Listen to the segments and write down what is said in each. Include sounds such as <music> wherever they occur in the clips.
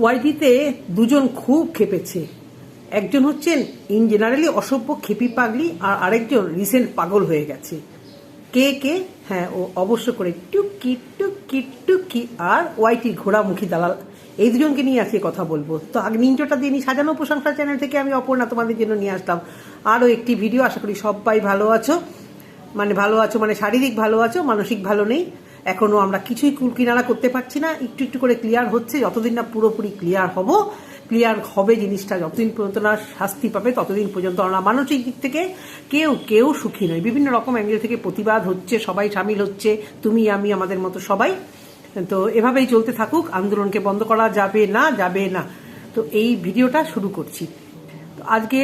ওয়াইটিতে দুজন খুব খেপেছে। একজন হচ্ছেন ইন জেনারেলি অসভ্য, খেপি পাগলি আর আরেকজন রিসেন্ট পাগল হয়ে গেছে। কে কে? হ্যাঁ ও অবশ্য করে টুকি টুকি টুকি আর ওয়াইটি ঘোড়ামুখী দালাল। এই দুজনকে নিয়ে আজকে কথা বলব। তো আগে নিঞ্জটা দিয়ে সাজানো প্রশংসা চ্যানেল থেকে আমি অপর্ণা তোমাদের জন্য নিয়ে আসলাম। আরও একটি ভিডিও আশা করি সবাই ভালো আছো। মানে ভালো আছো মানে শারীরিক ভালো আছো, মানসিক ভালো নেই। এখনও আমরা কিছুই কুলকিনারা করতে পারছি না। একটু একটু করে ক্লিয়ার হচ্ছে, যতদিন না পুরোপুরি ক্লিয়ার হব ক্লিয়ার হবে জিনিসটা, যতদিন পর্যন্ত না শাস্তি পাবে, ততদিন পর্যন্ত আমরা মানসিক দিক থেকে কেউ কেউ সুখী নয় বিভিন্ন রকম অ্যাঙ্গেল থেকে প্রতিবাদ হচ্ছে, সবাই সামিল হচ্ছে, তুমি, আমি, আমাদের মতো সবাই। তো এভাবেই চলতে থাকুক, আন্দোলনকে বন্ধ করা যাবে না যাবে না। তো এই ভিডিওটা শুরু করছি। তো আজকে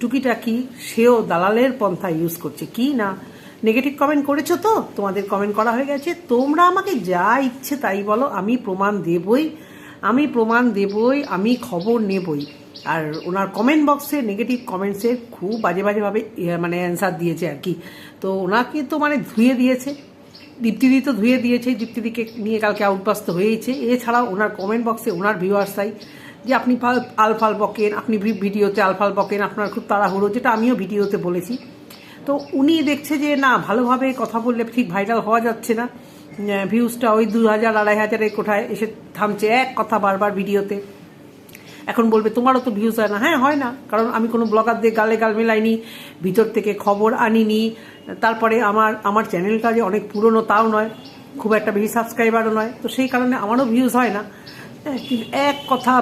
টুকিটাকি সেও দালালের পন্থা ইউজ করছে। কি না? নেগেটিভ কমেন্ট করেছ তো? তোমাদের কমেন্ট করা হয়ে গেছে। তোমরা আমাকে যা ইচ্ছে তাই বলো, আমি প্রমাণ দেবই। আমি প্রমাণ দেবই, আমি খবর নেবই। আর ওনার কমেন্ট বক্সে নেগেটিভ কমেন্টসে খুব বাজে বাজেভাবে মানে অ্যান্সার দিয়েছে আর কি। তো ওনাকে তো মানে ধুয়ে দিয়েছে। দীপ্তিদি তো ধুয়ে দিয়েছে। দীপ্তিদিকে নিয়ে কালকে আউটবাস্ত হয়েছে এছাড়াও ওনার কমেন্ট বক্সে ওনার ভিউয়ার্সাই যে আপনি আলফাল বকেন, আপনি ভিডিওতে আলফাল বকেন, আপনার খুব তাড়াহুড়ো, যেটা আমিও ভিডিওতে বলেছি। তো উনি দেখছে যে, না, ভালোভাবে কথা বললে ঠিক ভাইরাল হওয়া যাচ্ছে না। ভিউজটা ওই দু হাজার, আড়াই হাজারের কোঠায় এসে থামছে এক কথা বারবার ভিডিওতে। এখন বলবে, তোমারও তো ভিউজ হয় না। হ্যাঁ হয় না, কারণ আমি কোনো ব্লগারদের গালে গাল মেলাইনি, ভিতর থেকে খবর আনিনি। তারপরে আমার আমার চ্যানেলটা যে অনেক পুরনো তাও নয়, খুব একটা বেশি সাবস্ক্রাইবারও নয়। তো সেই কারণে আমারও ভিউজ হয় না। এক কথা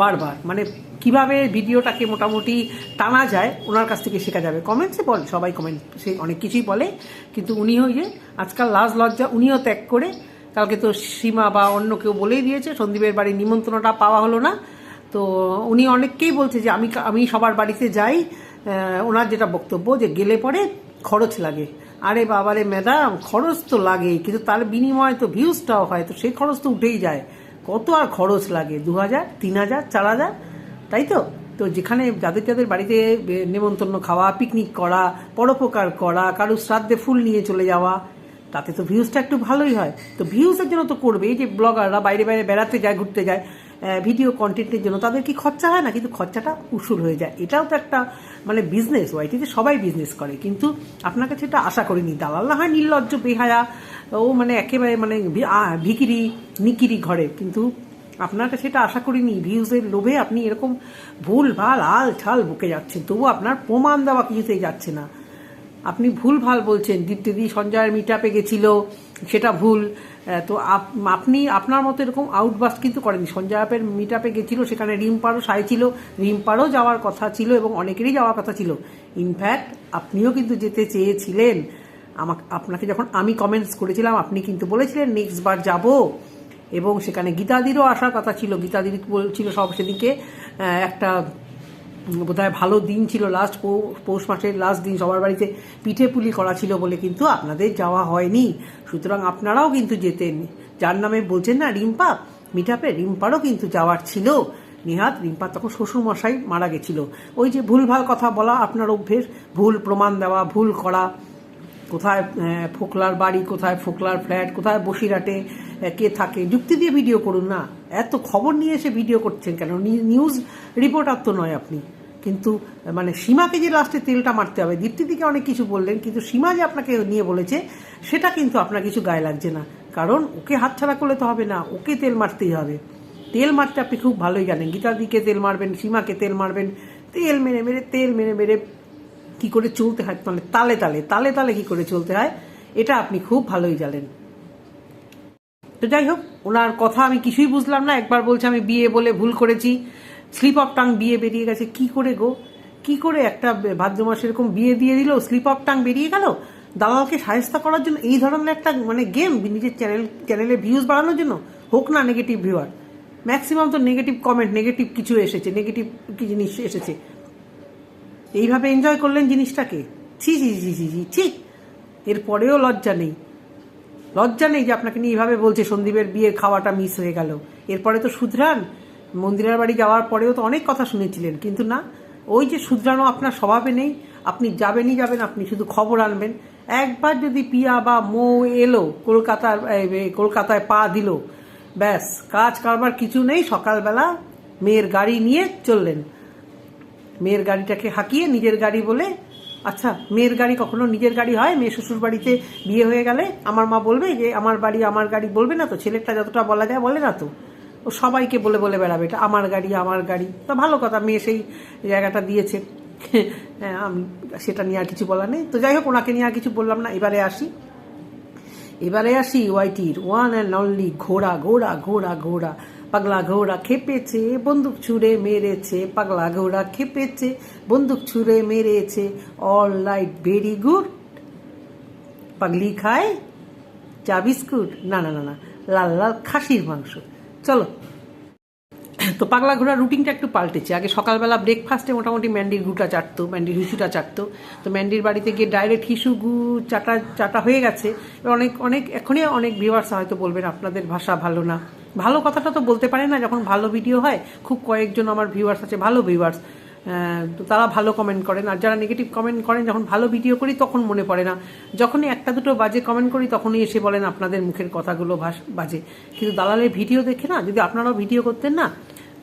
বারবার মানে কীভাবে ভিডিওটাকে মোটামুটি টানা যায়, ওনার কাছ থেকে শেখা যাবে। কমেন্টসে বল, সবাই কমেন্ট সে অনেক কিছুই বলে, কিন্তু উনি ওই যে আজকাল লাজ লজ্জা উনিও ত্যাগ করে, কালকে তো সীমা বা অন্য কেউ বলেই দিয়েছে, সন্দীপের বাড়ির নিমন্ত্রণটা পাওয়া হলো না। তো উনি অনেককেই বলছে যে আমি আমি সবার বাড়িতে যাই ওনার যেটা বক্তব্য যে গেলে পরে খরচ লাগে। আরে বাবারে ম্যাডাম, খরচ তো লাগেই, কিন্তু তার বিনিময়ে তো ভিউজটাও হয়, তো সেই খরচ তো উঠেই যায়। কত আর খরচ লাগে? দু হাজার, তিন হাজার, চার হাজার? তাই তো? তো যেখানে যাদের যাদের বাড়িতে নেমন্তন্ন খাওয়া পিকনিক করা, পরোপকার করা, কারুর শ্রাদ্ধে ফুল নিয়ে চলে যাওয়া, তাতে তো ভিউজটা একটু ভালোই হয়। তো ভিউজের জন্য তো করবে যে ব্লগাররা বাইরে বাইরে বেড়াতে যায়, ঘুরতে যায় ভিডিও কন্টেন্টের জন্য তাদের কি খরচা হয় না? কিন্তু খরচাটা উসুল হয়ে যায়। এটাও তো একটা মানে বিজনেস ওয়াইটিতে সবাই বিজনেস করে। কিন্তু আপনার কাছে এটা আশা করিনি। দালাল্লা হয় নির্লজ্জ, বেহায়া, ও মানে একেবারে মানে ভিকিরি, নিকিরি ঘরে। কিন্তু আপনার সেটা আশা করিনি ভিউজের লোভে আপনি এরকম ভুল ভালো আল ছাল বুকে যাচ্ছেন তবু আপনার প্রমাণ দেওয়া কিছুতেই যাচ্ছে না। আপনি ভুল ভালো বলছেন দীপ্তিদি সঞ্জয়ের মিটাপে গেছিল, সেটা ভুল। তো আপ- আপনি, আপনার মতো এরকম আউটবাস্ট কিন্তু করেনি সঞ্জয় আপের মিটাপে গেছিল, সেখানে রিম্পারও সাই ছিল রিম্পারও যাওয়ার কথা ছিল এবং অনেকেরই যাওয়ার কথা ছিল। ইনফ্যাক্ট আপনিও কিন্তু যেতে চেয়েছিলেন। আমাকে, আপনাকে যখন আমি কমেন্টস করেছিলাম, আপনি কিন্তু বলেছিলেন নেক্সট বার যাব। এবং সেখানে গীতাদিরও আসার কথা ছিল। গীতাদির বলছিল সব সেদিকে একটা বোধহয় ভালো দিন ছিল লাস্ট পৌষ মাসের লাস্ট দিন। সবার বাড়িতে পিঠে পুলি করা ছিল বলে কিন্তু আপনাদের যাওয়া হয়নি। সুতরাং আপনারাও কিন্তু যেতেন। যার নামে বলছেন না, রিম্পা? মিঠাপে রিম্পারও কিন্তু যাওয়ার ছিল। নিহাত, রিম্পা তখন শ্বশুরমশাই মারা গেছিল। ওই যে ভুলভাল কথা বলা, আপনার অভ্যেস, ভুল প্রমাণ দেওয়া, ভুল করা কোথায় ফোকলার বাড়ি কোথায়, ফোকলার ফ্ল্যাট কোথায়, বসিরহাটে কে থাকে। যুক্তি দিয়ে ভিডিও করুন না। এত খবর নিয়ে এসে ভিডিও করছেন কেন? নিউজ রিপোর্টার তো নয় আপনি। কিন্তু মানে সীমাকে যে লাস্টে তেলটা মারতে হবে, দীপ্তিদিকে অনেক কিছু বললেন, কিন্তু সীমা যে আপনাকে নিয়ে বলেছে, সেটা কিন্তু আপনার কিছু গায়ে লাগছে না। কারণ ওকে হাতছাড়া করলে তো হবে না, ওকে তেল মারতেই হবে। তেল মারতে আপনি খুব ভালোই জানেন। গীতাদিকে তেল মারবেন, সীমাকে তেল মারবেন, তেল মেরে মেরে, তেল মেরে মেরে কি করে চলতে হয়? মানে তালে তালে তালে তালে কি করে চলতে হয়? এটা আপনি খুব ভালোই জানেন। তো যাই হোক, ওনার কথা আমি কিছুই বুঝলাম না। একবার বলছে, আমি বিয়ে বলে ভুল করেছি। স্লিপ অফ টাং বিয়ে বেরিয়ে গেছে। কি করে গো? কি করে একটা ভাদ্র মাসে এরকম বিয়ে দিয়ে দিল? স্লিপ অফ টাং বেরিয়ে গেল? দালালকে সাহেস্তা করার জন্য এই ধরনের একটা মানে গেম নিজের চ্যানেল চ্যানেলে ভিউজ বাড়ানোর জন্য? হোক না নেগেটিভ ভিউয়ার ম্যাক্সিমাম তো নেগেটিভ কমেন্ট নেগেটিভ কিছু এসেছে নেগেটিভ কি জিনিস এসেছে। এইভাবে এনজয় করলেন জিনিসটাকে। ছি ছি ছি ছি ছি ছি। এরপরেও লজ্জা নেই। লজ্জা নেই যে আপনাকে নিয়ে এইভাবে বলছে, সন্দীপের বিয়ের খাওয়াটা মিস হয়ে গেল। এরপরে তো শুধরান মন্দিরের বাড়ি যাওয়ার পরেও তো অনেক কথা শুনেছিলেন। কিন্তু না, ওই যে শুধরানো আপনার স্বভাবে নেই, আপনি যাবেনই যাবেন, আপনি শুধু খবর আনবেন। একবার যদি পিয়া বা মৌ এলো, কলকাতার কলকাতায় পা দিল, ব্যাস, কাজ কারবার কিছু নেই, সকালবেলা মেয়ের গাড়ি নিয়ে চললেন। মেয়ের গাড়িটাকে হাঁকিয়ে নিজের গাড়ি বলে আচ্ছা মেয়ের গাড়ি কখনো নিজের গাড়ি হয়? মেয়ে শ্বশুর বাড়িতে বিয়ে হয়ে গেলে আমার মা বলবে যে, আমার বাড়ি আমার গাড়ি বলবে না তো ছেলেটা যতটা বলা যায় বলে না তো? ও সবাইকে বলে বলে বেড়াবে, এটা আমার গাড়ি আমার গাড়ি। তা ভালো কথা, মেয়ে সেই জায়গাটা দিয়েছে। <laughs> হ্যাঁ আমি সেটা নিয়ে আর কিছু বলার নেই। তো যাই হোক, ওনাকে নিয়ে আর কিছু বললাম না, এবারে আসি। এবারে আসি ওয়াইটির ওয়ান অ্যান্ড অনলি ঘোড়া ঘোড়া ঘোড়া ঘোড়া। পাগলা ঘোড়া খেপেছে, বন্দুক ছুঁড়ে মেরেছে, পাগলা ঘোড়া খেপেছে, বন্দুক ছুঁড়ে মেরেছে অল লাইট ভেরি গুড পাগলি খায় চা, বিস্কুট? না না না না, লাল লাল খাসির মাংস। চলো। তো পাগলা ঘোড়ার রুটিনটা একটু পাল্টেছে। আগে সকালবেলা ব্রেকফাস্টে মোটামুটি ম্যান্ডির গুটা চাটতো ম্যান্ডির হিসুটা চাটতো। তো ম্যান্ডির বাড়িতে গিয়ে ডাইরেক্ট হিসু গু চাটা চাটা হয়ে গেছে। অনেক অনেক, এখনই অনেক ভিউয়ার্স হয়তো বলবেন, আপনাদের ভাষা ভালো না। ভালো কথাটা তো বলতে পারে না, যখন ভালো ভিডিও হয়, খুব কয়েকজন আমার ভিউয়ার্স আছে, ভালো ভিউয়ার্স তো তারা ভালো কমেন্ট করেন, আর যারা নেগেটিভ কমেন্ট করেন, যখন ভালো ভিডিও করি, তখন মনে পড়ে না। যখনই একটা দুটো বাজে কমেন্ট করি, তখনই এসে বলেন আপনাদের মুখের কথাগুলো বাজে। কিন্তু দালালের ভিডিও দেখে না, যদি আপনারাও ভিডিও করতেন না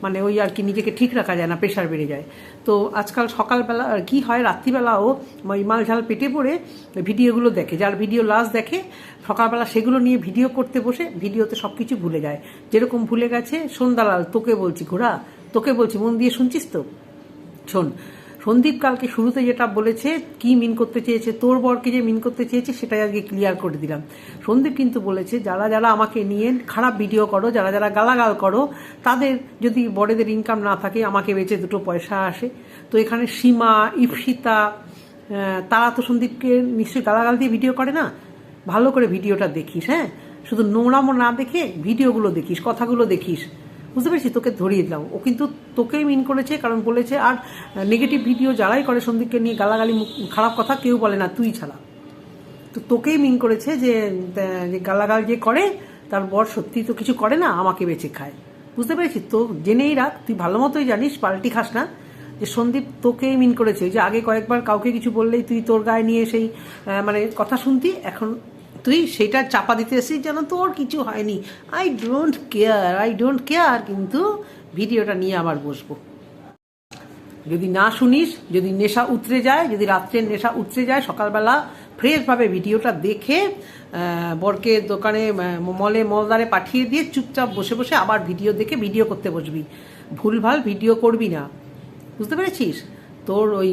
মানে ওই আর কি নিজেকে ঠিক রাখা যায় না প্রেশার বেড়ে যায়। তো আজকাল সকালবেলা, আর কি হয়, রাত্রিবেলাও ওই মাল ঝাল পেটে পড়ে ভিডিওগুলো দেখে। যার ভিডিও লাস্ট দেখে, সকালবেলা সেগুলো নিয়ে ভিডিও করতে বসে ভিডিওতে সব কিছু ভুলে যায়। যেরকম ভুলে গেছে সন্ধ্যালাল তোকে বলছি ঘোড়া, তোকে বলছি, মন দিয়ে শুনছিস তো? শোন সন্দীপ কালকে শুরুতে যেটা বলেছে, কি মিন করতে চেয়েছে, তোর বরকে যে মিন করতে চেয়েছে, সেটাই আজকে ক্লিয়ার করে দিলাম। সন্দীপ কিন্তু বলেছে, যারা যারা আমাকে নিয়ে খারাপ ভিডিও করো, যারা যারা গালাগাল করো, তাদের যদি বড়দের ইনকাম না থাকে, আমাকে বেঁচে দুটো পয়সা আসে। তো এখানে সীমা ইপসিতা তারা তো সন্দীপকে নিশ্চয়ই গালাগাল দিয়ে ভিডিও করে না? ভালো করে ভিডিওটা দেখিস হ্যাঁ? শুধু নোংরামো না দেখে ভিডিওগুলো দেখিস, কথাগুলো দেখিস। বুঝতে পেরেছি, তোকে ধরিয়ে দিলাম। ও কিন্তু তোকেই মিন করেছে, কারণ বলেছে, আর নেগেটিভ ভিডিও যারাই করে সন্দীপকে নিয়ে গালাগালি খারাপ কথা কেউ বলে না, তুই ছাড়া। তো তোকেই মিন করেছে যে গালাগাল যে করে, তার বর সত্যি তো কিছু করে না, আমাকে বেঁচে খায়। বুঝতে পেরেছি? তো জেনেই রাখ, তুই ভালো মতোই জানিস, পাল্টি খাস না, যে সন্দীপ তোকেই মিন করেছে। যে আগে কয়েকবার কাউকে কিছু বললেই তুই তোর গায়ে নিয়ে সেই মানে কথা শুনতি, এখন তুই সেটা চাপা দিতে এসেছিস যেন তোর কিছু হয়নি। I don't care I don't care কিন্তু ভিডিওটা নিয়ে আবার বসবো। যদি না শুনিস, যদি নেশা উতরে যায়, যদি রাত্রের নেশা উতরে যায়, সকালবেলা ফ্রেশভাবে ভিডিওটা দেখে বরকে দোকানে মলে মলদারে পাঠিয়ে দিয়ে চুপচাপ বসে বসে আবার ভিডিও দেখে ভিডিও করতে বসবি। ভুলভাল ভিডিও করবি না। বুঝতে পেরেছিস? তোর ওই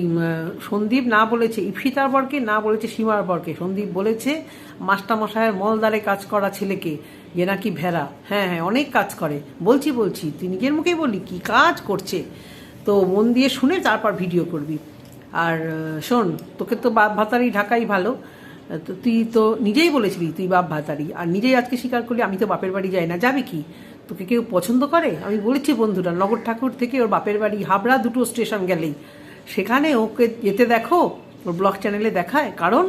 সন্দীপ না বলেছে ইফিতার বরকে না বলেছে সীমার বরকে সন্দীপ বলেছে মাস্টারমশাইয়ের মলদারে কাজ করা ছেলেকে, যে নাকি ভেড়া। হ্যাঁ হ্যাঁ অনেক কাজ করে। বলছি বলছি, তুই নিজের মুখেই বলি কি কাজ করছে? তো মন দিয়ে শুনে তারপর ভিডিও করবি। আর শোন, তোকে তো বাপ ভাতারি ঢাকাই ভালো। তো তুই তো নিজেই বলেছিলি, তুই বাপ ভাতারি। আর নিজেই আজকে স্বীকার করলি, আমি তো বাপের বাড়ি যাই না। যাবি কি? তোকে কেউ পছন্দ করে? আমি বলেছি বন্ধুরা, নগর ঠাকুর থেকে ওর বাপের বাড়ি, হাবড়া দুটো স্টেশন গেলেই। সেখানে ওকে যেতে দেখো, ওর ব্লগ চ্যানেলে দেখায়, কারণ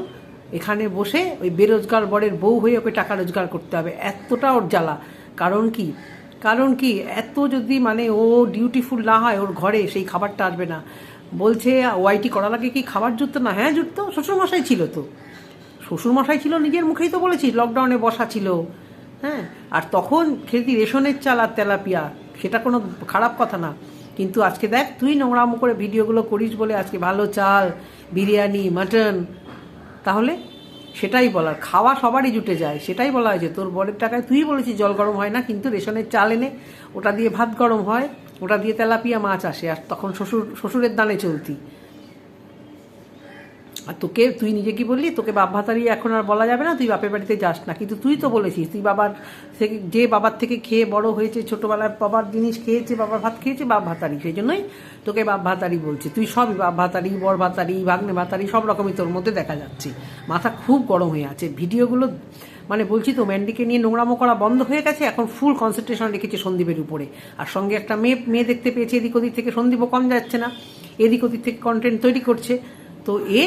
এখানে বসে ওই বেরোজগার বরের বউ হয়ে ওকে টাকা রোজগার করতে হবে, এতটা ওর জ্বালা। কারণ কি? কারণ কি? এত যদি মানে ও ডিউটিফুল না হয় ওর ঘরে, সেই খাবারটা আসবে না। বলছে ওয়াইটি করা লাগে কি খাবার জুটতো না? হ্যাঁ জুটতো শ্বশুরমশাই ছিল তো। শ্বশুরমশাই ছিল নিজের মুখেই তো বলেছি লকডাউনে বসা ছিল। হ্যাঁ আর তখন খেলতি রেশনের চাল আর তেলাপিয়া, সেটা কোনো খারাপ কথা না। কিন্তু আজকে দেখ, তুই নোংরামো করে ভিডিওগুলো করিস বলে আজকে ভালো চাল, বিরিয়ানি, মাটন, তাহলে সেটাই বলার। খাওয়া সবারই জুটে যায়, সেটাই বলা হয়েছে। তোর বরের টাকায় তুই বলেছিস জল গরম হয় না, কিন্তু রেশনের চাল এনে ওটা দিয়ে ভাত গরম হয়, ওটা দিয়ে তেলাপিয়া মাছ আসে, আর তখন শ্বশুর, শ্বশুরের দানে চলতি। আর তোকে, তুই নিজে কি বললি? তোকে বাপ ভাতারি এখন আর বলা যাবে না, তুই বাপের বাড়িতে যাস না। কিন্তু তুই তো বলেছিস, তুই বাবার থেকে যে বাবার থেকে খেয়ে বড় হয়েছে, ছোটোবেলায় বাবার জিনিস খেয়েছে, বাবার ভাত খেয়েছে, বাপ ভাতারি সেই জন্যই তোকে বাপ ভাতারি বলছে। তুই সবই বাপ ভাতারি বর ভাতারি ভাগ্নে ভাতারি সব রকমই তোর মধ্যে দেখা যাচ্ছে। মাথা খুব গরম হয়ে আছে। ভিডিওগুলো মানে বলছি তো, ম্যান্ডিকে নিয়ে নোংরামো করা বন্ধ হয়ে গেছে, এখন ফুল কনসেন্ট্রেশন রেখেছে সন্দীপের উপরে। আর সঙ্গে একটা মেয়ে মেয়ে দেখতে পেয়েছে, এদিক ওদিক থেকে সন্দীপও কম যাচ্ছে না। এদিক ওদিক থেকে কন্টেন্ট তৈরি করছে। তো এ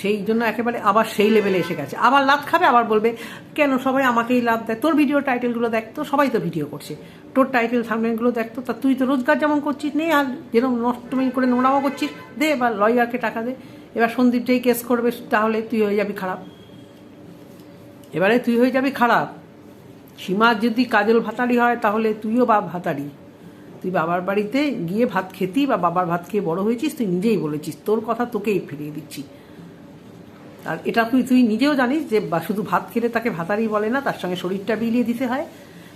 সেই জন্য একেবারে আবার সেই লেভেলে এসে গেছে। আবার লাভ খাবে, আবার বলবে, কেন সবাই আমাকেই লাভ দেয়? তোর ভিডিও টাইটেলগুলো দেখতো সবাই তো ভিডিও করছে। তোর টাইটেল থামনেলগুলো দেখতো তা তুই তো রোজগার যেমন করছিস নেই আর যেরকম নষ্টমিন করে নোংরামো করছিস, দে এবার লয়ারকে টাকা দে। এবার সন্দীপ যেই কেস করবে, তাহলে তুই হয়ে যাবি খারাপ। এবারে তুই হয়ে যাবি খারাপ। সীমা যদি কাজল ভাতারি হয়, তাহলে তুইও বাপ ভাতারি। তুই বাবার বাড়িতে গিয়ে ভাত খেতি বা বাবার ভাত খেয়ে বড় হয়েছিস, তুই নিজেই বলেছিস, তোর কথা তোকেই ফিরিয়ে দিচ্ছি। আর এটা তুই তুই নিজেও জানিস যে শুধু ভাত খেলে তাকে ভাতারি বলে না, তার সঙ্গে শরীরটা বিলিয়ে দিতে হয়।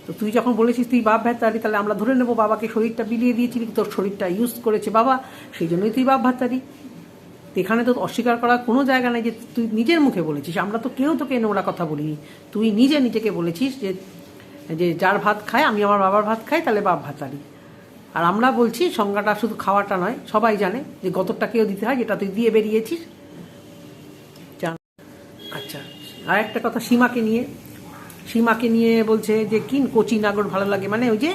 তো তুই যখন বলেছিস তুই বাপ ভাতারি তাহলে আমরা ধরে নেব বাবাকে শরীরটা বিলিয়ে দিয়েছিলি তোর শরীরটা ইউজ করেছে বাবা, সেই জন্যই তুই বাপ ভাতারি এখানে তো অস্বীকার করার কোনো জায়গা নেই যে তুই নিজের মুখে বলেছিস, আমরা তো কেউ তোকে নোংরা কথা বলিনি। তুই নিজে নিজেকে বলেছিস যে যে যার ভাত খায়, আমি আমার বাবার ভাত খাই, তাহলে বাপ ভাতারি আর আমরা বলছি, সংজ্ঞাটা শুধু খাওয়াটা নয়, সবাই জানে যে গতরটাকেও দিতে হয়, যেটা তুই দিয়ে বেরিয়েছিস। আর একটা কথা, সীমাকে নিয়ে। সীমাকে নিয়ে বলছে যে, কিন কোচি নাগর ভালো লাগে? মানে ওই যে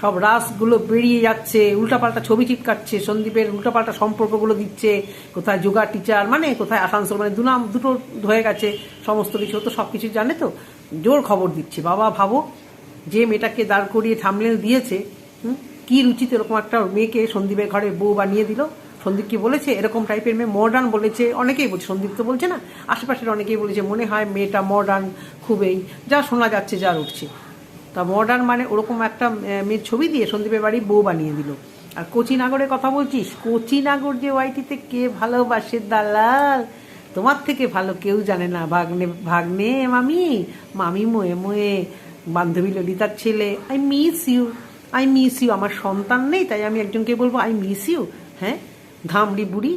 সব রাসগুলো বেরিয়ে যাচ্ছে, উল্টাপাল্টা ছবি চিপকাচ্ছে সন্দীপের উল্টাপাল্টা সম্পর্কগুলো দিচ্ছে, কোথায় যোগা টিচার মানে কোথায় আসানসোল মানে দুনাম দুটো হয়ে গেছে সমস্ত কিছু। তো সব কিছু জানে তো, জোর খবর দিচ্ছে। বাবা, ভাবো, যে মেয়েটাকে দাঁড় করিয়ে থামলেন দিয়েছে কি রুচিতে এরকম একটা মেয়েকে সন্দীপের ঘরে বউ বানিয়ে দিল। সন্দীপ কি বলেছে? এরকম টাইপের মেয়ে মডার্ন বলেছে। অনেকেই বলছে, সন্দীপ তো বলছে না। আশেপাশের অনেকেই বলেছে, মনে হয় মেয়েটা মডার্ন খুবই। যা শোনা যাচ্ছে, যা উঠছে। তা মডার্ন মানে ওরকম একটা মেয়ের ছবি দিয়ে সন্দীপের বাড়ি বউ বানিয়ে দিল। আর কোচিনাগরের কথা বলছিস? কোচিনাগর যে ওয়াইটিতে কে ভালোবাসে, দালাল? তোমার থেকে ভালো কেউ জানে না। ভাগ্নে ভাগ্নে, মামি। মামি মোয়ে মোয়ে। বান্ধবী ললিতার ছেলে। I miss you I miss you আমার সন্তান নেই, তাই আমি একজনকে বলব আই মিস ইউ হ্যাঁ? ধামড়ি বুড়ি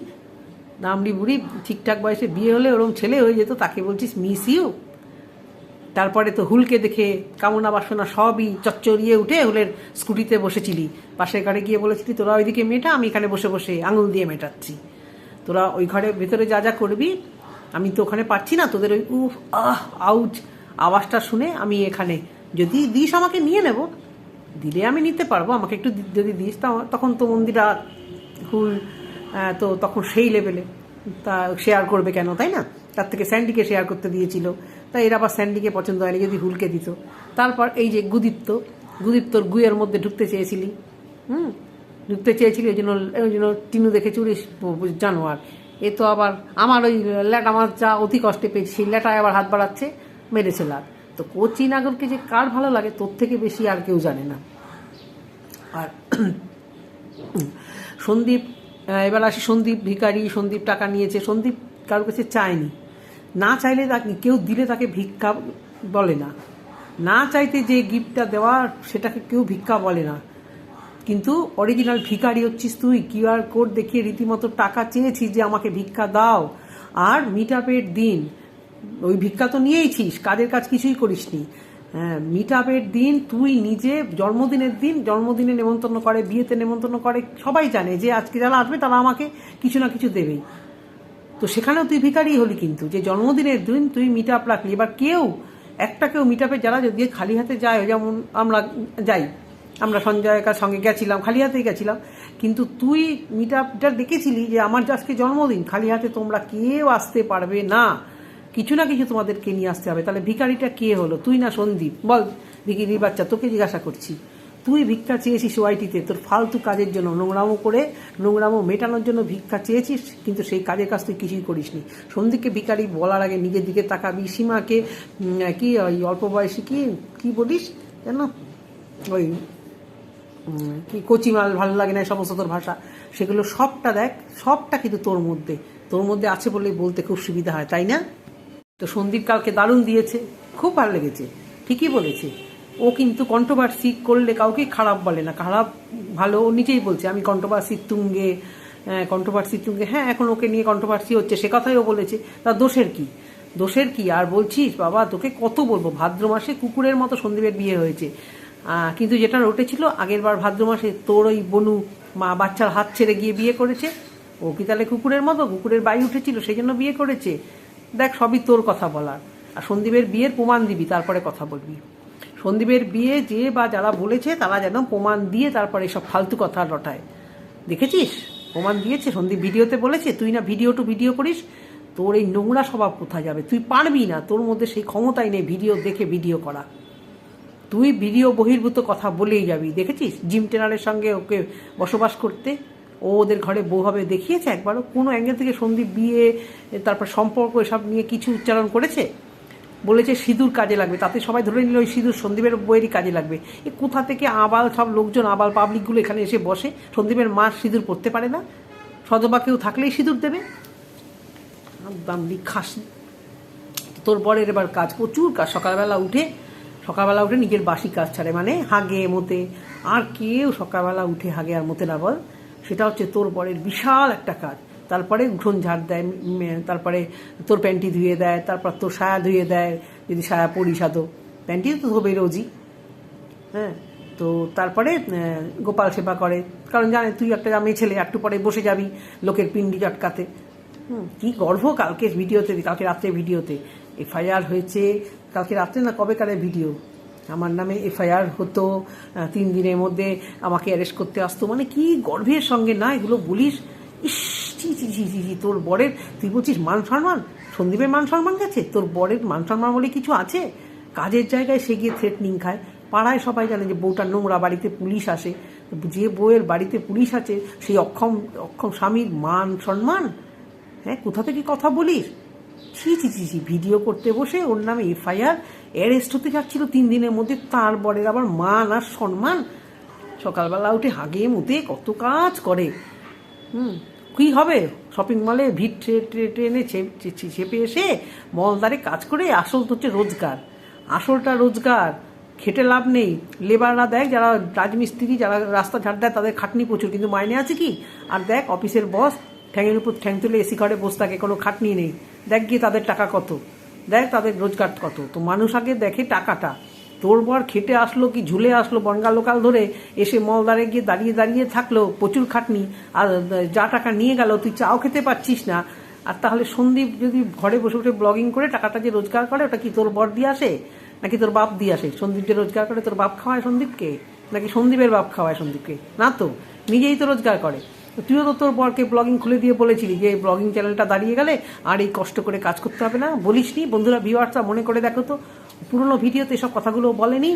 ধামড়ি বুড়ি ঠিকঠাক বয়সে বিয়ে হলে ওরকম ছেলে হয়ে যেত, তাকে বলছিস মিস ইউ তারপরে তো হুলকে দেখে কামনা বাসনা সবই চচ্চরিয়ে উঠে হুলের স্কুটিতে বসেছিলি। পাশের ঘরে গিয়ে বলেছিলি, তোরা ওইদিকে মেটা, আমি এখানে বসে বসে আঙুল দিয়ে মেটাচ্ছি। তোরা ওই ঘরে ভেতরে যা যা করবি, আমি তো ওখানে পাচ্ছি না, তোদের ওই উফ, আহ, আউচ আওয়াজটা শুনে আমি এখানে। যদি দিস আমাকে, নিয়ে নেব। দিলে আমি নিতে পারব, আমাকে একটু যদি দিস তখন তো মন্দিরা হুল তো তখন সেই লেভেলে তা শেয়ার করবে কেন, তাই না? তার থেকে স্যান্ডিকে শেয়ার করতে দিয়েছিল। তাই এরা আবার স্যান্ডিকে পছন্দ হয়নি, যদি হুলকে দিত। তারপর এই যে গুদীপ্ত গুদীপ্তর গুয়ের মধ্যে ঢুকতে চেয়েছিলি, হুম? ঢুকতে চেয়েছিলি, ওই জন্য ওই জন্য টিনু দেখে চুরিস জানোয়ার। এ তো আবার আমার ওই ল্যাটা মাছ যা অতি কষ্টে পেয়েছি, সেই ল্যাটায় আবার হাত বাড়াচ্ছে, মেরেছে লাগ তো কোচি নাগরকে যে কার ভালো লাগে, তোর থেকে বেশি আর কেউ জানে না। আর <clears throat> সন্দীপ এবার আসি সন্দীপ ভিকারি সন্দীপ টাকা নিয়েছে। সন্দীপ কারোর কাছে চায়নি। না চাইলে তাকে, কেউ দিলে তাকে ভিক্ষা বলে না। না চাইতে যে গিফটটা দেওয়া, সেটাকে কেউ ভিক্ষা বলে না। কিন্তু অরিজিনাল ভিকারি হচ্ছিস তুই কিউআর কোড দেখিয়ে রীতিমতো টাকা চেয়েছিস যে আমাকে ভিক্ষা দাও। আর মিট দিন, ওই ভিক্ষা তো নিয়েইছিস, কাজের কাজ কিছুই করিসনি। হ্যাঁ মিট আপের দিন তুই নিজে জন্মদিনের দিন জন্মদিনে নেমন্তন্ন করে, বিয়েতে নেমন্তন্ন করে, সবাই জানে যে আজকে যারা আসবে তারা আমাকে কিছু না কিছু দেবেই। তো সেখানেও তুই ভিখারি হলি কিন্তু, যে জন্মদিনের দিন তুই মিট আপ রাখলি। এবার কেউ, একটা কেউ মিট আপে যারা যদি খালি হাতে যায়, যেমন আমরা যাই, আমরা সঞ্জয়কার সঙ্গে গেছিলাম, খালি হাতেই গেছিলাম, কিন্তু তুই মিট আপটা দেখেছিলি যে আমার আজকে জন্মদিন, খালি হাতে তোমরা কেউ আসতে পারবে না। কিছু না কিছু তোমাদেরকে নিয়ে আসতে হবে। তাহলে ভিখারিটা কে হলো? তুই না সন্দীপ? বল ভিখিরির বাচ্চা, তোকে জিজ্ঞাসা করছি। তুই ভিক্ষা চেয়েছিস ওয়াইটিতে? তোর ফালতু কাজের জন্য নোংরামো করে, নোংরামো মেটানোর জন্য ভিক্ষা চেয়েছিস? কিন্তু সেই কাজের কাজ তুই কিছুই করিসনি। সন্দীপকে ভিখারি বলার আগে নিজের দিকে তাকাবি। সীমাকে কি ওই অল্প বয়সী কি কি বলিস জানো ওই কি কচিমাল ভালো লাগে না সমস্ত তোর ভাষা। সেগুলো সবটা দেখ, সবটা কিন্তু তোর মধ্যে। তোর মধ্যে আছে বলেই বলতে খুব সুবিধা হয়, তাই না? তো সন্দীপ কালকে দারুণ দিয়েছে। খুব ভালো লেগেছে। ঠিকই বলেছে। ও কিন্তু কন্ট্রোভার্সি করলে কাউকে খারাপ বলে না। খারাপ, ভালো, ও নিজেই বলছে, আমি কন্ট্রোভার্সির তুঙ্গে কন্ট্রোভার্সির তুঙ্গে হ্যাঁ এখন ওকে নিয়ে কন্ট্রোভার্সি হচ্ছে, সে কথাই ও বলেছে। তার দোষের কি? দোষের কি? আর বলছিস, বাবা, তোকে কত বলব? ভাদ্র মাসে কুকুরের মতো সন্দীপের বিয়ে হয়েছে। কিন্তু যেটা রটেছিল, আগের বার ভাদ্র মাসে তোর ওই বনু, মা, বাচ্চার হাত ছেড়ে গিয়ে বিয়ে করেছে। ও কি তাহলে কুকুরের মতো? কুকুরের বাই উঠেছিল, সেই জন্য বিয়ে করেছে। দেখ, সবই তোর কথা বলার। আর সন্দীপের বিয়ের প্রমাণ দিবি, তারপরে কথা বলবি। সন্দীপের বিয়ে যে বা যারা বলেছে, তারা যেন প্রমাণ দিয়ে তারপরে সব ফালতু কথা লটায়। দেখেছিস? প্রমাণ দিয়েছে, সন্দীপ ভিডিওতে বলেছে, তুই না ভিডিও টু ভিডিও করিস, তোর এই নোংরা স্বভাব কোথায় যাবে? তুই পারবি না, তোর মধ্যে সেই ক্ষমতাই নেই ভিডিও দেখে ভিডিও করা। তুই ভিডিও বহির্ভূত কথা বলেই যাবি, দেখেছিস? জিম ট্রেনারের সঙ্গে ওকে বসবাস করতে? ও ওদের ঘরে বউভাবে দেখিয়েছে একবারও? কোনো অ্যাঙ্গেল থেকে সন্দীপ বিয়ে, তারপর সম্পর্ক এসব নিয়ে কিছু উচ্চারণ করেছে? বলেছে সিঁদুর কাজে লাগবে। তাতে সবাই ধরে নিল ওই সিঁদুর সন্দীপের বইয়েরই কাজে লাগবে। এ কোথা থেকে আবাল সব লোকজন, আবাল পাবলিকগুলো এখানে এসে বসে? সন্দীপের মা সিঁদুর পড়তে পারে না। সদবা কেউ থাকলেই সিঁদুর দেবে। দাম খাস তোর বরের এবার কাজ প্রচুর কাজ। সকালবেলা উঠে সকালবেলা উঠে নিজের বাসি কাজ ছাড়ে। মানে হাগে মতে আর কেউ সকালবেলা উঠে হাগে আর মতে না বল। সেটা হচ্ছে তোর বরের বিশাল একটা কাজ। তারপরে উঠোন ঝাড় দেয় তারপরে তোর প্যান্টি ধুয়ে দেয়, তারপর তোর সায়া ধুয়ে দেয়, যদি সায়া পরিস আদৌ প্যান্টি তো ধোবে রোজই। হ্যাঁ তো তারপরে গোপাল সেবা করে। কারণ জানে তুই একটা মেয়ে ছেলে, একটু পরে বসে যাবি লোকের পিন্ডি চটকাতে হুম, কি গর্ব কালকে ভিডিওতে, কালকে রাত্রে ভিডিওতে। এফআইআর হয়েছে, কালকে রাত্রে না কবে কালের ভিডিও? আমার নামে এফআইআর হতো তিন দিনের মধ্যে আমাকে অ্যারেস্ট করতে আসতো। মানে কি গর্বের সঙ্গে না এগুলো বলিস? ইস চি চি চি চি তোর বরের, তুই বলছিস মান সম্মান? সন্দীপের মান সম্মান গেছে? তোর বরের মান সম্মান বলে কিছু আছে? কাজের জায়গায় সে গিয়ে থ্রেটনিং খায়। পাড়ায় সবাই জানে যে বউটা নোংরা, বাড়িতে পুলিশ আসে। যে বউয়ের বাড়িতে পুলিশ আছে, সেই অক্ষম অক্ষম স্বামীর মান সম্মান? হ্যাঁ কোথা থেকে কথা বলিস? ছি ছি ছি, ভিডিও করতে বসে ওর নামে এফআইআর অ্যারেস্ট হতে যাচ্ছিল তিন দিনের মধ্যে তার বরের আবার মান আর সম্মান। সকালবেলা উঠে হাগে মুতে কত কাজ করে। হুম, কি হবে? শপিং মলে ভিড় ট্রে- ট্রে- ট্রেনে চেপে এসে মলদারে কাজ করে আসল তো হচ্ছে রোজগার। আসলটা রোজগার, খেটে লাভ নেই। লেবাররা দেখ যারা রাজমিস্ত্রি, যারা রাস্তা ঝাড় দেয়, তাদের খাটনি প্রচুর। কিন্তু মাইনে আছে কি? আর দেখ অফিসের বস ঠ্যাঙের উপর ঠ্যাং তুলে এসি ঘরে বসে থাকে, কোনো খাটনি নেই। দেখ গিয়ে তাদের টাকা কত। দেখ তাদের রোজগার কত? তো মানুষ আগে দেখে টাকাটা। তোর বর খেটে আসলো কি ঝুলে আসলো বনগা লোকাল ধরে, এসে মলদারে গিয়ে দাঁড়িয়ে দাঁড়িয়ে থাকল, প্রচুর খাটনি, আর যা টাকা নিয়ে গেল, তুই চাও খেতে পাচ্ছিস না। আর তাহলে সন্দীপ যদি ঘরে বসে উঠে ব্লগিং করে, টাকাটা যে রোজগার করে, ওটা কি তোর বর দিয়ে আসে? নাকি তোর বাপ দিয়ে আসে? সন্দীপ যে রোজগার করে, তোর বাপ খাওয়ায় সন্দীপকে? নাকি সন্দীপের বাপ খাওয়ায় সন্দীপকে? না তো, নিজেই তো রোজগার করে। তো তুইও তো তোর বরকে ব্লগিং খুলে দিয়ে বলেছিলি যে এই ব্লগিং চ্যানেলটা দাঁড়িয়ে গেলে আর এই কষ্ট করে কাজ করতে হবে না। বলিসনি, বন্ধুরা, ভিউয়ার্সরা মনে করে দেখো তো, পুরনো ভিডিওতে এসব কথাগুলো বলেনি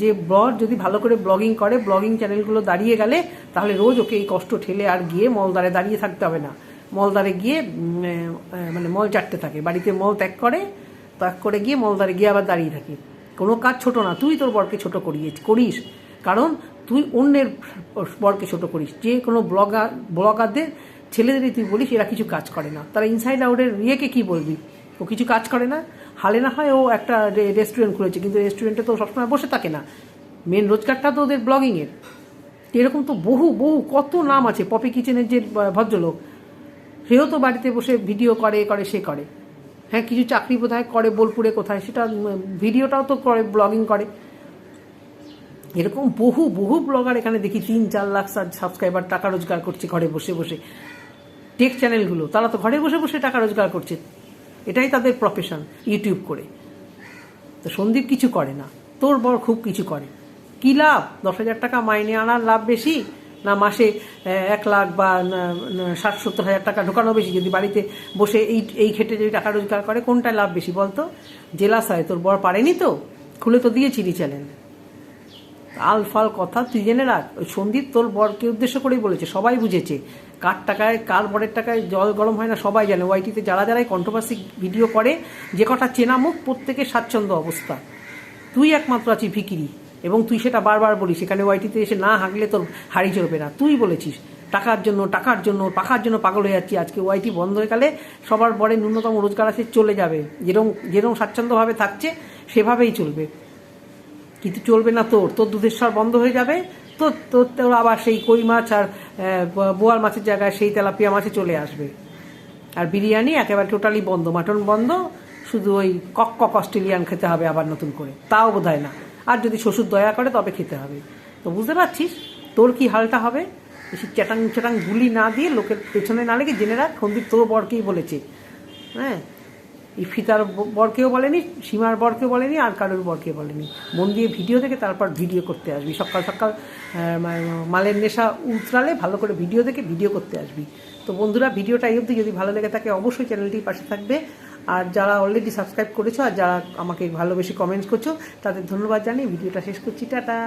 যে ব্লগ যদি ভালো করে ব্লগিং করে ব্লগিং চ্যানেলগুলো দাঁড়িয়ে গেলে তাহলে রোজ ওকে এই কষ্ট ঠেলে আর গিয়ে মলদারে দাঁড়িয়ে থাকতে হবে না। মলদারে গিয়ে মানে মল চাটতে থাকে, বাড়িতে মল ত্যাগ করে ত্যাগ করে গিয়ে মলদারে গিয়ে আবার দাঁড়িয়ে থাকে। কোনো কাজ ছোট না, তুই তোর বরকে ছোট করিয়ে, করিস। কারণ তুই অন্যের বরকে ছোট করিস। যে কোনো ব্লগার, ব্লগারদের ছেলেদেরই তুই বলিস, এরা কিছু কাজ করে না। তারা ইনসাইড আউটের ইয়েকে কি বলবি? ও কিছু কাজ করে না? হালে না হয় ও একটা রেস্টুরেন্ট খুলেছে, কিন্তু রেস্টুরেন্টে তো সবসময় বসে থাকে না। মেন রোজগারটা তো ওদের ব্লগিংয়ের এরকম তো বহু বহু, কত নাম আছে। পপি কিচেনের যে ভদ্রলোক, সেও তো বাড়িতে বসে ভিডিও করে করে, সে করে। হ্যাঁ কিছু চাকরি কোথায় করে বোলপুরে কোথায়, সেটা ভিডিওটাও তো করে ব্লগিং করে। এরকম বহু বহু ব্লগার এখানে দেখি তিন, চার লাখ সাবস্ক্রাইবার টাকা রোজগার করছে ঘরে বসে বসে। টেক চ্যানেলগুলো তারা তো ঘরে বসে বসে টাকা রোজগার করছে। এটাই তাদের প্রফেশন ইউটিউব করে। তো সন্দীপ কিছু করে না। তোর বর খুব কিছু করে। কি লাভ? দশ হাজার টাকা মাইনে আনার লাভ বেশি? না মাসে এক লাখ বা ষাট, সত্তর হাজার টাকা ঢোকানো বেশি? যদি বাড়িতে বসে এই এই খেটে যদি টাকা রোজগার করে, কোনটা লাভ বেশি বলতো? জেলাস হয় তোর বর পারেনি তো? খুলে তো দিয়েছিলি চ্যানেল আল ফাল কথা তুই জেনে রাখ। ওই সন্দীপ তোর বরকে উদ্দেশ্য করেই বলেছে, সবাই বুঝেছে। কার টাকায়, কার বরের টাকায় জল গরম হয় না, সবাই জানে। ওয়াইটিতে যারা যারাই কন্ট্রোভার্সি ভিডিও করে, যে কটা চেনা মুখ, প্রত্যেকের স্বাচ্ছন্দ্য অবস্থা। তুই একমাত্র আছিস ভিকিরি, এবং তুই সেটা বারবার বলিস। সেখানে ওয়াইটিতে এসে না হাঁকলে তোর হাড়ি চড়বে না। তুই বলেছিস, টাকার জন্য টাকার জন্য, পাখার জন্য পাগল হয়ে যাচ্ছি। আজকে ওয়াইটি বন্ধ হয়ে গেলে সবার বড় ন্যূনতম রোজগার আছে, চলে যাবে। যেরকম যেরকম স্বাচ্ছন্দ্যভাবে থাকছে, সেভাবেই চলবে। কিন্তু চলবে না তোর। তোর দুধের স্বর বন্ধ হয়ে যাবে। তোর তোর তোর আবার সেই কই মাছ আর বোয়াল মাছের জায়গায় সেই তেলাপিয়া মাছে চলে আসবে। আর বিরিয়ানি একেবারে টোটালি বন্ধ, মাটন বন্ধ। শুধু ওই কক কক অস্ট্রেলিয়ান খেতে হবে আবার নতুন করে। তাও বোধ না। আর যদি শ্বশুর দয়া করে তবে খেতে হবে। তো বুঝতে পারছিস? তোর কি হালটা হবে? বেশি চ্যাটাং চ্যাটাং গুলি না দিয়ে লোকের পেছনে না লেগে জেনে রাখ, সন্দীপ তোর বরকেই বলেছে। হ্যাঁ? ইফিতার ফিতার বরকেও বলেনি, সীমার বরকেও বলেনি, আর কারোর বরকে বলেনি। মন দিয়ে ভিডিও দেখে তারপর ভিডিও করতে আসবি। সকাল সকাল মালের নেশা উতরালে ভালো করে ভিডিও দেখে ভিডিও করতে আসবি। তো বন্ধুরা, ভিডিওটা এই অবধি। যদি ভালো লেগে থাকে, অবশ্যই চ্যানেলটির পাশে থাকবে। আর যারা অলরেডি সাবস্ক্রাইব করেছ, আর যারা আমাকে ভালোবেসে কমেন্টস করছ, তাদের ধন্যবাদ জানিয়ে ভিডিওটা শেষ করছি। টাটা!